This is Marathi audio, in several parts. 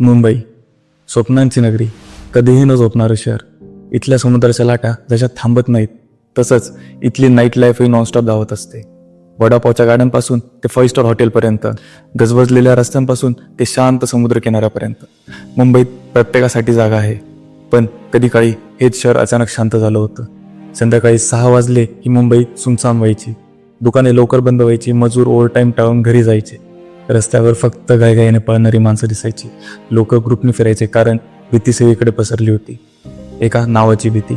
मुंबई स्वप्नांची नगरी. कधीही न झोपणारं शहर. इथल्या समुद्राच्या लाटा जशा थांबत नाहीत तसंच इथली नाईट लाईफही नॉनस्टॉप धावत असते. वडापावच्या गाड्यांपासून ते फाईव्ह स्टार हॉटेलपर्यंत गजबजलेल्या रस्त्यांपासून ते शांत समुद्र किनाऱ्यापर्यंत. मुंबईत प्रत्येकासाठी जागा आहे पण कधी काळी हेच शहर अचानक शांत झालं होतं. संध्याकाळी सहा वाजले की मुंबई सुनसान व्हायची. दुकाने लवकर बंद व्हायची मजूर ओव्हर टाईम टाळून घरी जायचे. रस्त्यावर फक्त गायगायीने पळणारी माणसं दिसायची. लोक ग्रुपने फिरायचे कारण भीती सगळीकडे पसरली होती. एका नावाची भीती.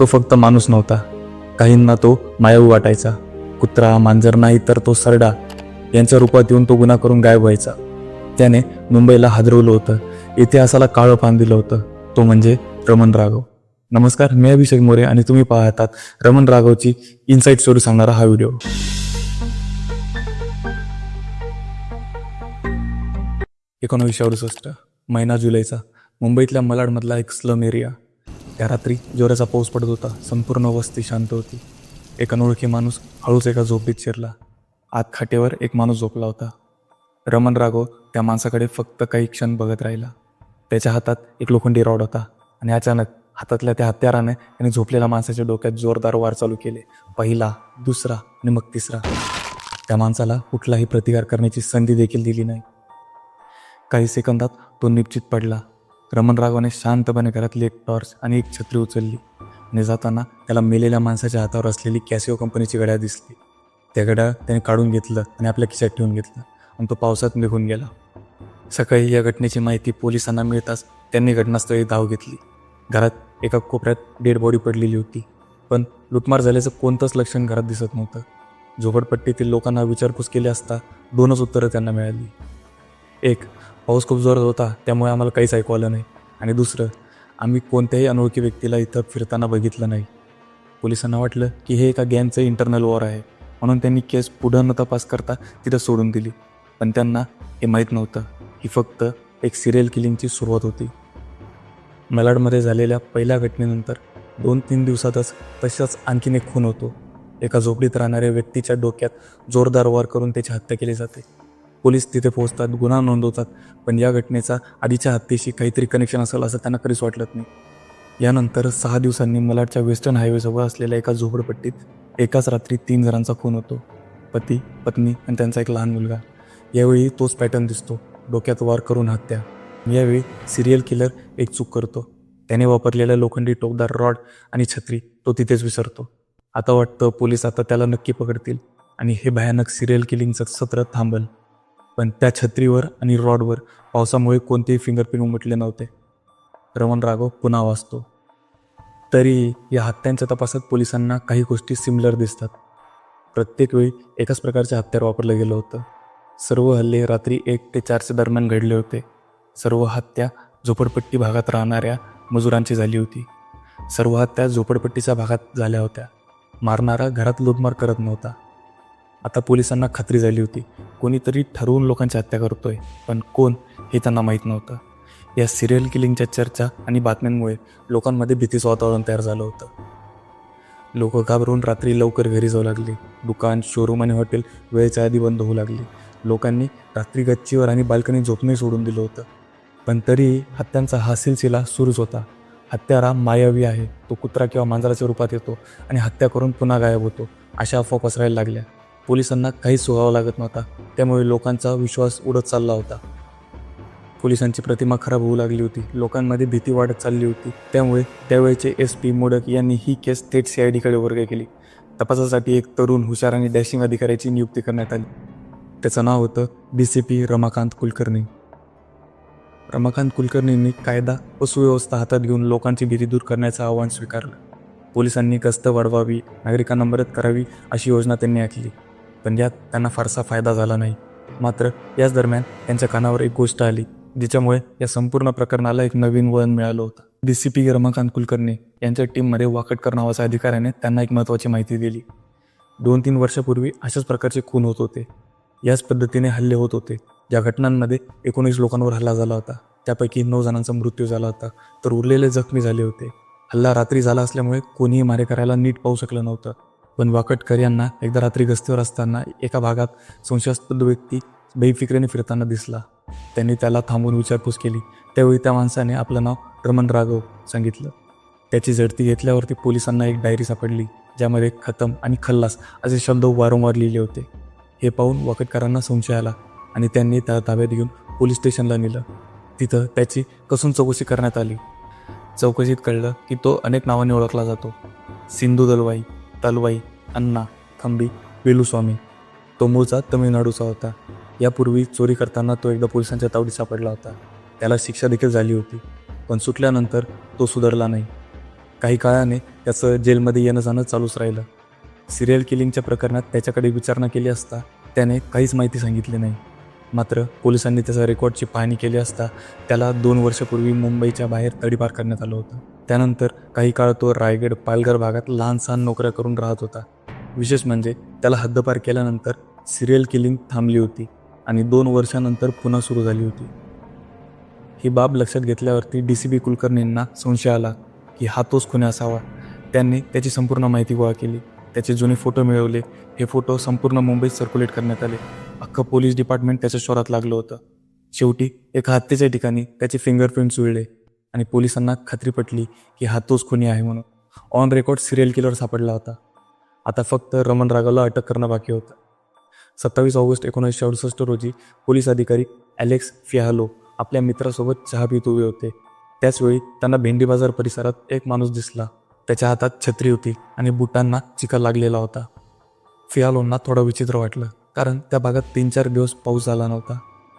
तो फक्त माणूस नव्हता. काहींना तो मायाऊ वाटायचा. कुत्रा मांजर नाही तर तो सरडा. यांच्या रूपात येऊन तो गुन्हा करून गायब व्हायचा. त्याने मुंबईला हादरवलं होतं. इतिहासाला काळं पान दिलं होतं. तो म्हणजे रमण राघव. नमस्कार मी अभिषेक मोरे आणि तुम्ही पाहतात रमण राघवची इनसाईट स्टोरी सांगणारा हा व्हिडिओ. एकोणावीसशे अडुसष्ट महिना जुलैचा. मुंबईतल्या मलाडमधला एक स्लम एरिया. त्या रात्री जोराचा पाऊस पडत होता. संपूर्ण वस्ती शांत होती. एक अनोळखी माणूस हळूच एका झोपडीत शिरला. आत खाटेवर एक माणूस झोपला होता. रमण राघव त्या माणसाकडे फक्त काही क्षण बघत राहिला. त्याच्या हातात एक लोखंडी रॉड होता आणि अचानक हातातल्या त्या हत्याराने त्याने झोपलेल्या माणसाच्या डोक्यात जोरदार वार चालू केले. पहिला दुसरा आणि मग तिसरा. त्या माणसाला कुठलाही प्रतिकार करण्याची संधी देखील दिली नाही. काही सेकंदात तो निश्चित पडला. रमण राघवने शांतपणे घरातली एक टॉर्च आणि एक छत्री उचलली. आणि जाताना त्याला मेलेल्या माणसाच्या हातावर असलेली कॅसिओ कंपनीची घड्याळ दिसली. त्या घड्याळ त्याने काढून घेतलं आणि आपल्या खिशात ठेवून घेतलं आणि तो पावसात निघून गेला. सकाळी या घटनेची माहिती पोलिसांना मिळताच त्यांनी घटनास्थळी धाव घेतली. घरात एका कोपऱ्यात डेड बॉडी पडलेली होती. पण लुटमार झाल्याचं कोणतंच लक्षण घरात दिसत नव्हतं. झोपडपट्टीतील लोकांना विचारपूस केली असता दोनच उत्तरं त्यांना मिळाली. एक पाऊस खूप जोरात होता त्यामुळे आम्हाला काहीच ऐकू आलं नाही. आणि दुसरं आम्ही कोणत्याही अनोळखी व्यक्तीला इथं फिरताना बघितलं नाही. पोलिसांना वाटलं की हे एका गँगचं इंटरनल वॉर आहे. म्हणून त्यांनी केस पुढं न तपास करता तिथं सोडून दिली. पण त्यांना हे माहीत नव्हतं. ही फक्त एक सिरियल किलिंगची सुरुवात होती. मलाडमध्ये झालेल्या पहिल्या घटनेनंतर दोन तीन दिवसातच तशाच आणखीन एक खून होतो. एका झोपडीत राहणाऱ्या व्यक्तीच्या डोक्यात जोरदार वार करून त्याची हत्या केली जाते. पोलीस तिथे पोहोचतात गुन्हा नोंदवतात पण या घटनेचा आधीच्या हत्येशी काहीतरी कनेक्शन असेल असं त्यांना कधीच वाटलं नाही. यानंतर सहा दिवसांनी मलाडच्या वेस्टर्न हायवेजवळ असलेल्या एका झोपडपट्टीत एकाच रात्री तीन जणांचा खून होतो. पती पत्नी आणि त्यांचा एक लहान मुलगा. यावेळी तोच पॅटर्न दिसतो. डोक्यात वार करून हत्या. यावेळी सिरियल किलर एक चूक करतो. त्याने वापरलेल्या लोखंडी टोकदार रॉड आणि छत्री तो तिथेच विसरतो. आता वाटतं पोलीस आता त्याला नक्की पकडतील आणि हे भयानक सिरियल किलिंगचं सत्र थांबल. पण त्या छत्रीवर आणि रॉडवर पावसामुळे कोणतेही फिंगरप्रिंट उमटले नव्हते. रमण राघव पुन्हा वाचतो. तरी या हत्यांच्या तपासात पोलिसांना काही गोष्टी सिमिलर दिसतात. प्रत्येक वेळी एकाच प्रकारचे हत्यार वापरलं गेलं होतं. सर्व हल्ले रात्री एक ते चारच्या दरम्यान घडले होते. सर्व हत्या झोपडपट्टी भागात राहणाऱ्या मजुरांची झाली होती. सर्व हत्या झोपडपट्टीच्या भागात झाल्या होत्या. मारणारा घरात लुटमार करत नव्हता. आता पोलिसांना खात्री झाली होती. कोणीतरी ठरवून लोकांची हत्या करतोय. पण कोण? हे त्यांना माहीत नव्हतं. या सिरियल किलिंगच्या चर्चा आणि बातम्यांमुळे लोकांमध्ये भीतीचं वातावरण तयार झालं होतं. लोक घाबरून रात्री लवकर घरी जाऊ लागले. दुकान शोरूम आणि हॉटेल वेळेच्या आधी बंद होऊ लागली. लोकांनी रात्री गच्चीवर आणि बाल्कनी झोपणे सोडून दिलं होतं. पण तरीही हत्यांचा हा सिलसिला सुरूच होता. हत्यारा मायावी आहे. तो कुत्रा किंवा मांजराच्या रूपात येतो आणि हत्या करून पुन्हा गायब होतो. अशा अफवा पसरायला लागल्या. पोलिसांना काहीच सोहावा लागत नव्हता. त्यामुळे लोकांचा विश्वास उडत चालला होता. पोलिसांची प्रतिमा खराब होऊ लागली होती. लोकांमध्ये भीती वाढत चालली होती. त्यामुळे त्यावेळेचे एस पी मोडक यांनी ही केस थेट सी आय डीकडे वर्ग केली. तपासासाठी एक तरुण हुशार आणि डॅशिंग अधिकाऱ्याची नियुक्ती करण्यात आली. त्याचं नाव होतं D C P Ramakant Kulkarni. Ramakant कुलकर्णींनी कायदा व सुव्यवस्था हातात घेऊन लोकांची भीती दूर करण्याचं आव्हान स्वीकारलं. पोलिसांनी गस्त वाढवावी नागरिकांना मदत करावी अशी योजना त्यांनी आखली. पण यात त्यांना फारसा फायदा झाला नाही. मात्र याच दरम्यान त्यांच्या कानावर एक गोष्ट आली जिच्यामुळे या संपूर्ण प्रकरणाला एक नवीन वळण मिळालं होतं. D C P Ramakant Kulkarni यांच्या टीममध्ये वाकटकर नावाच्या अधिकाऱ्याने त्यांना एक महत्त्वाची माहिती दिली. दोन तीन वर्षापूर्वी अशाच प्रकारचे खून होत होते. याच पद्धतीने हल्ले होत होते. ज्या घटनांमध्ये एकोणीस लोकांवर हल्ला झाला होता. त्यापैकी नऊ जणांचा मृत्यू झाला होता. तर उरलेले जखमी झाले होते. हल्ला रात्री झाला असल्यामुळे कोणीही मारेकऱ्याला नीट पाहू शकलं नव्हतं. पण वाकटकर यांना एकदा रात्री गस्तीवर असताना एका भागात संशयास्पद व्यक्ती बेफिक्रेने फिरताना दिसला. त्यांनी त्याला थांबून विचारपूस केली. त्यावेळी त्या माणसाने आपलं नाव रमण राघव सांगितलं. त्याची झडती घेतल्यावरती पोलिसांना एक डायरी सापडली ज्यामध्ये खतम आणि खल्लास असे शब्द वारंवार लिहिले होते. हे पाहून वाकटकरांना संशय आला आणि त्यांनी त्याला ताब्यात घेऊन पोलीस स्टेशनला नेलं. तिथं त्याची कसून चौकशी करण्यात आली. चौकशीत कळलं की तो अनेक नावांनी ओळखला जातो. सिंधू दलवाई तलवाई अण्णा थंबी वेलुस्वामी तो मूळचा तमिळनाडूचा होता. यापूर्वी चोरी करताना तो एकदा पोलिसांच्या तावडीत सापडला होता. त्याला शिक्षा देखील झाली होती पण सुटल्यानंतर तो सुधारला नाही. काही काळाने त्याचं जेलमध्ये येणं जाणं चालूच राहिलं. सिरियल किलिंगच्या प्रकरणात त्याच्याकडे विचारणा केली असता त्याने काहीच माहिती सांगितली नाही. मात्र पोलिसांनी त्याचा रेकॉर्डची पाहणी केली असता त्याला दोन वर्षापूर्वी मुंबईच्या बाहेर तडीपार करण्यात आलं होतं. त्यानंतर काही काळ तो रायगड पालघर भागात लहान सहान नोकऱ्या करून राहत होता. विशेष म्हणजे त्याला हद्दपार केल्यानंतर सिरियल किलिंग थांबली होती आणि दोन वर्षानंतर पुन्हा सुरू झाली होती. ही बाब लक्षात घेतल्यावरती डी सी बी कुलकर्णींना संशय आला की हा तोच खुने असावा. त्यांनी त्याची संपूर्ण माहिती गोळा केली. त्याचे जुने फोटो मिळवले. हे फोटो संपूर्ण मुंबईत सर्क्युलेट करण्यात आले. अख्खं पोलीस डिपार्टमेंट त्याच्या शोरात लागलं होतं. शेवटी एका हत्येच्या ठिकाणी त्याचे फिंगरप्रिंट जुळले आणि पोलिसांना खात्री पटली की हा तोच खुनी आहे म्हणून. ऑन रेकॉर्ड सिरियल किलर सापडला होता. आता फक्त रमण राघवला अटक करणं बाकी होतं. सत्तावीस ऑगस्ट एकोणीसशे अडुसष्ट रोजी पोलीस अधिकारी ॲलेक्स फियालो आपल्या मित्रासोबत चहा पित उभे होते. त्याचवेळी त्यांना भेंडी बाजार परिसरात एक माणूस दिसला. त्याच्या हातात छत्री होती आणि बुटांना चिखल लागलेला होता. फियालोंना थोडं विचित्र वाटलं कारण त्या भागात तीन चार दिवस पाऊस झाला नव्हता.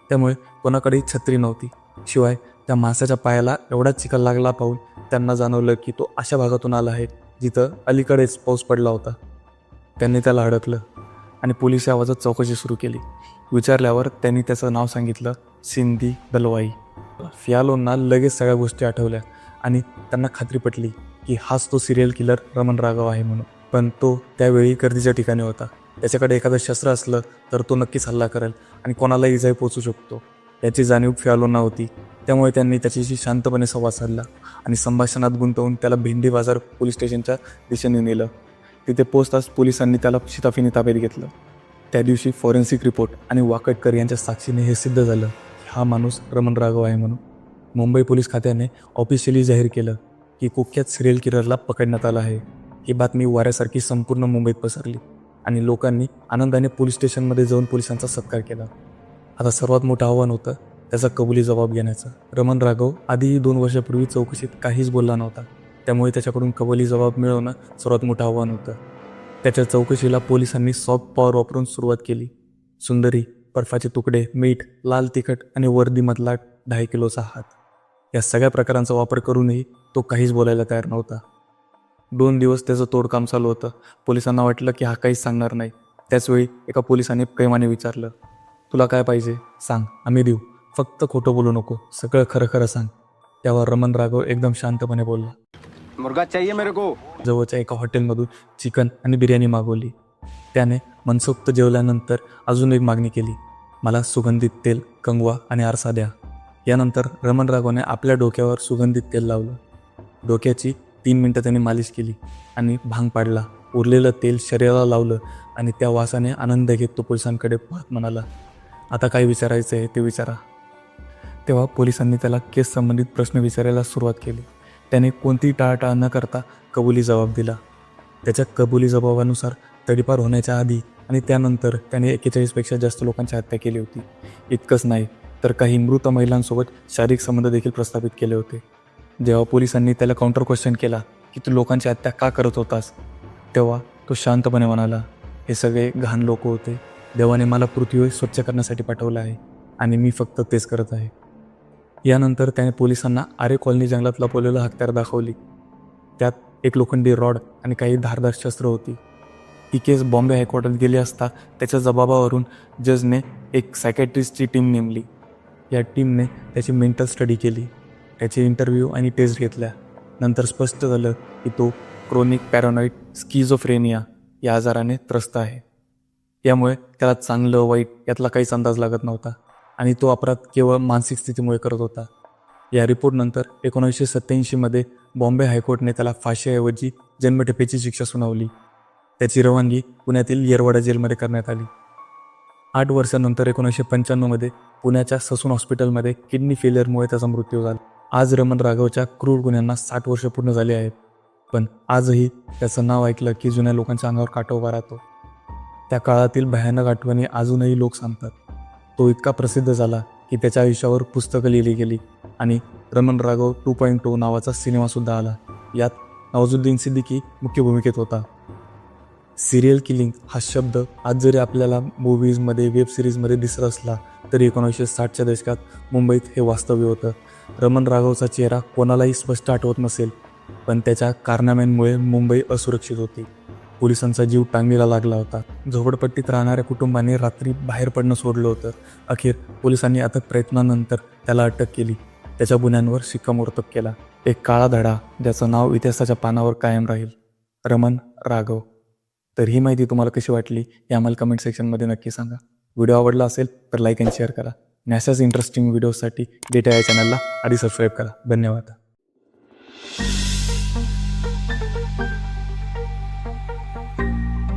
त्यामुळे कोणाकडेही छत्री नव्हती. शिवाय त्या मासाच्या पायाला एवढा चिखल लागला पाहून त्यांना जाणवलं की तो अशा भागातून आला आहे जिथं अलीकडेच पाऊस पडला होता. त्यांनी त्याला अडकलं आणि पोलीस आवाजात चौकशी सुरू केली. विचारल्यावर त्यांनी त्याचं नाव सांगितलं सिंधी दलवाई. फियालोंना लगेच सगळ्या गोष्टी आठवल्या आणि त्यांना खात्री पटली की हाच तो सिरियल किलर रमण राघव आहे म्हणून. पण तो त्यावेळी गर्दीच्या ठिकाणी होता. त्याच्याकडे एखादं शस्त्र असलं तर तो नक्कीच हल्ला करेल आणि कोणालाही इजाही पोचू शकतो. याची जाणीव फियालोंना होती. त्यामुळे त्यांनी त्याच्याशी शांतपणे संवाद साधला आणि संभाषणात गुंतवून त्याला भेंडी बाजार पोलीस स्टेशनच्या दिशेने नेलं. तिथे पोचताच पोलिसांनी त्याला शिताफीने ताब्यात घेतलं. त्या दिवशी फॉरेन्सिक रिपोर्ट आणि वाकटकर यांच्या साक्षीने हे सिद्ध झालं की हा माणूस रमण राघव आहे म्हणून. मुंबई पोलीस खात्याने ऑफिशियली जाहीर केलं की कुख्यात सिरियल किलरला पकडण्यात आलं आहे. ही बातमी वाऱ्यासारखी संपूर्ण मुंबईत पसरली आणि लोकांनी आनंदाने पोलीस स्टेशनमध्ये जाऊन पोलिसांचा सत्कार केला. आता सर्वात मोठं आव्हान होतं त्याचा कबुली जबाब घेण्याचं. रमण राघव आधी दोन वर्षापूर्वी चौकशीत काहीच बोलला नव्हता. त्यामुळे त्याच्याकडून कबुली जबाब मिळवणं सर्वात मोठं आव्हान होतं. त्याच्या चौकशीला पोलिसांनी सॉफ्ट पॉवर वापरून सुरुवात केली. सुंदरी बर्फाचे तुकडे मीठ लाल तिखट आणि वर्दीमधला ढाई किलोचा हात. या सगळ्या प्रकारांचा वापर करूनही तो काहीच बोलायला तयार नव्हता. दोन दिवस त्याचं तोडकाम चालू होतं. पोलिसांना वाटलं की हा काहीच सांगणार नाही. त्याचवेळी एका पोलिसाने प्रेमाने विचारलं तुला काय पाहिजे? सांग. आम्ही देऊ. फक्त खोटं बोलू नको. सगळं खरं खरं सांग. त्यावर रमण राघव एकदम शांतपणे बोलला. मुर्गा चाहिए मेरे को. जवळच्या एका हॉटेलमधून चिकन आणि बिर्याणी मागवली. त्याने मनसोक्त जेवल्यानंतर अजून एक मागणी केली. मला सुगंधित तेल कंगवा आणि आरसा द्या. यानंतर रमण राघवने आपल्या डोक्यावर सुगंधित तेल लावलं. डोक्याची तीन मिनटं त्यांनी मालिश केली आणि भांग पाडला. उरलेलं तेल शरीराला लावलं आणि त्या वासाने आनंद घेत तो पोलिसांकडे पाहत म्हणाला आता काय विचारायचं आहे ते विचारा. तेव्हा पोलिसांनी त्याला केस संबंधित प्रश्न विचारायला सुरुवात केली. त्याने कोणतीही टाळाटाळ न करता कबुली जबाब दिला. त्याच्या कबुली जबाबानुसार तडीपार होण्याच्या आधी आणि त्यानंतर त्याने एकेचाळीसपेक्षा जास्त लोकांची हत्या केली होती. इतकंच नाही तर काही मृत महिलांसोबत शारीरिक संबंध देखील प्रस्थापित केले होते. जेव्हा पोलिसांनी त्याला काउंटर क्वेश्चन केला की तू लोकांची हत्या का करत होतास तेव्हा तो शांतपणे म्हणाला हे सगळे घाण लोक होते. देवाने मला पृथ्वी स्वच्छ करण्यासाठी पाठवलं आहे आणि मी फक्त तेच करत आहे. यानंतर त्याने पोलिसांना आरे कॉलनी जंगलात लपवलेलं हत्यार दाखवली. त्यात एक लोखंडी रॉड आणि काही धारदार शस्त्र होती. ही केस बॉम्बे हायकोर्टात गेली असता त्याच्या जबाबावरून जजने एक सायकॅट्रिस्टची टीम नेमली. या टीमने त्याची मेंटल स्टडी केली. त्याचे इंटरव्ह्यू आणि टेस्ट घेतल्या. नंतर स्पष्ट झालं की तो क्रोनिक पॅरानॉइड स्किझोफ्रेनिया या आजाराने त्रस्त आहे. त्यामुळे त्याला चांगलं वाईट यातला काहीच अंदाज लागत नव्हता आणि तो अपराध केवळ मानसिक स्थितीमुळे करत होता. या रिपोर्टनंतर एकोणीसशे सत्त्याऐंशीमध्ये बॉम्बे हायकोर्टने त्याला फाशीऐवजी जन्मठेपेची शिक्षा सुनावली. त्याची रवानगी पुण्यातील येरवाडा जेलमध्ये करण्यात आली. आठ वर्षानंतर एकोणीसशे पंच्याण्णवमध्ये पुण्याच्या ससून हॉस्पिटलमध्ये किडनी फेलियरमुळे त्याचा मृत्यू झाला. आज रमण राघवच्या क्रूर गुन्ह्यांना साठ वर्ष पूर्ण झाली आहेत. पण आजही त्याचं नाव ऐकलं की जुन्या लोकांच्या अंगावर काटा उभा राहतो. त्या काळातील भयानक आठवणी अजूनही लोक सांगतात. तो इतका प्रसिद्ध झाला की त्याच्या आयुष्यावर पुस्तकं लिहिली गेली आणि Raman Raghav two point two नावाचा सिनेमासुद्धा आला. यात नवाजुद्दीन सिद्दीकी मुख्य भूमिकेत होता. सिरियल किलिंग हा शब्द आज जरी आपल्याला मूवीजमध्ये वेब सिरीजमध्ये दिसत असला तरी एकोणीसशे साठच्या दशकात मुंबईत हे वास्तव्य होतं. रमण राघवचा चेहरा कोणालाही स्पष्ट आठवत नसेल पण त्याच्या कारनाम्यांमुळे मुंबई असुरक्षित होती. पोलिसांचा जीव टांगणीला लागला होता. झोपडपट्टीत राहणाऱ्या कुटुंबाने रात्री बाहेर पडणं सोडलं होतं. अखेर पोलिसांनी अथक प्रयत्नानंतर त्याला अटक केली. त्याच्या गुन्ह्यांवर शिक्कामोर्तब केला. एक काळा धडा ज्याचं नाव इतिहासाच्या पानावर कायम राहील. रमन राघव. तर ही माहिती तुम्हाला कशी वाटली हे आम्हाला कमेंट सेक्शनमध्ये नक्की सांगा. व्हिडिओ आवडला असेल तर लाईक आणि शेअर करा. आणि अशाच इंटरेस्टिंग व्हिडिओसाठी डेटा या चॅनलला आधी सबस्क्राईब करा. धन्यवाद.